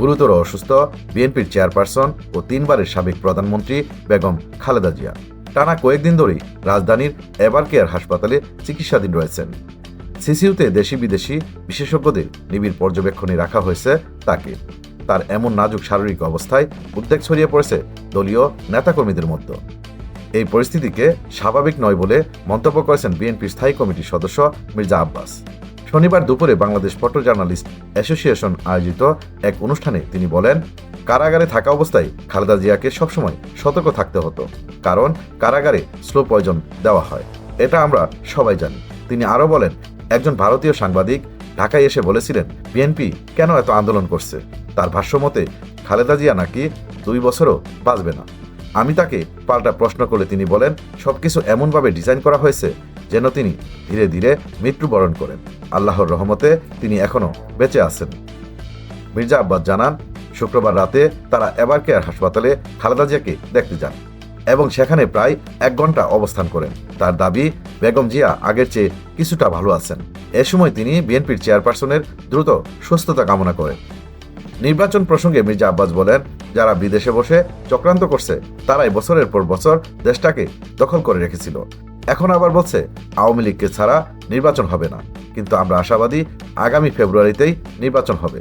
গুরুতর অসুস্থ বিএনপির চেয়ারপারসন ও তিনবারের সাবেক প্রধানমন্ত্রী বেগম খালেদা জিয়া। টানা কয়েকদিন ধরেই রাজধানীর এবার কেয়ার হাসপাতালে চিকিৎসাধীন রয়েছেন। সিসিউতে দেশি বিদেশি বিশেষজ্ঞদের নিবিড় পর্যবেক্ষণে রাখা হয়েছে তাকে। তার এমন নাজুক শারীরিক অবস্থায় উদ্বেগ ছড়িয়ে পড়েছে দলীয় নেতাকর্মীদের মধ্যে। এই পরিস্থিতিকে স্বাভাবিক নয় বলে মন্তব্য করেছেন বিএনপির স্থায়ী কমিটির সদস্য মির্জা আব্বাস। শনিবার দুপুরে বাংলাদেশ ফটো জার্নালিস্ট অ্যাসোসিয়েশন আয়োজিত এক অনুষ্ঠানে তিনি বলেন, কারাগারে থাকা অবস্থায় খালেদা জিয়াকে সবসময় সতর্ক থাকতে হতো, কারণ কারাগারে স্লো পয়জন দেওয়া হয়। এটা আমরা সবাই জানি। তিনি আরও বলেন, একজন ভারতীয় সাংবাদিক ঢাকায় এসে বলেছিলেন, বিএনপি কেন এত আন্দোলন করছে? তার ভাষ্যমতে খালেদা জিয়া নাকি দুই বছরও বাঁচবে না। আমি তাকে পাল্টা প্রশ্ন করলে তিনি বলেন, সবকিছু এমনভাবে ডিজাইন করা হয়েছে যেন তিনি ধীরে ধীরে মৃত্যুবরণ করেন। আল্লাহর রহমতে তিনি এখনও বেঁচে আছেন। মির্জা আব্বাস জানান, শুক্রবার রাতে তারা এবার কেয়ার হাসপাতালে খালেদা জিয়াকে দেখতে যান এবং সেখানে প্রায় এক ঘণ্টা অবস্থান করেন। তার দাবি, বেগম জিয়া আগের চেয়ে কিছুটা ভালো আছেন। এ সময় তিনি বিএনপির চেয়ারপারসনের দ্রুত সুস্থতা কামনা করেন। নির্বাচন প্রসঙ্গে মির্জা আব্বাস বলেন, যারা বিদেশে বসে চক্রান্ত করছে, তারাই বছরের পর বছর দেশটাকে দখল করে রেখেছিল। এখন আবার বলছে, আওয়ামী লীগকে ছাড়া নির্বাচন হবে না। কিন্তু আমরা আশাবাদী আগামী ফেব্রুয়ারিতেই নির্বাচন হবে।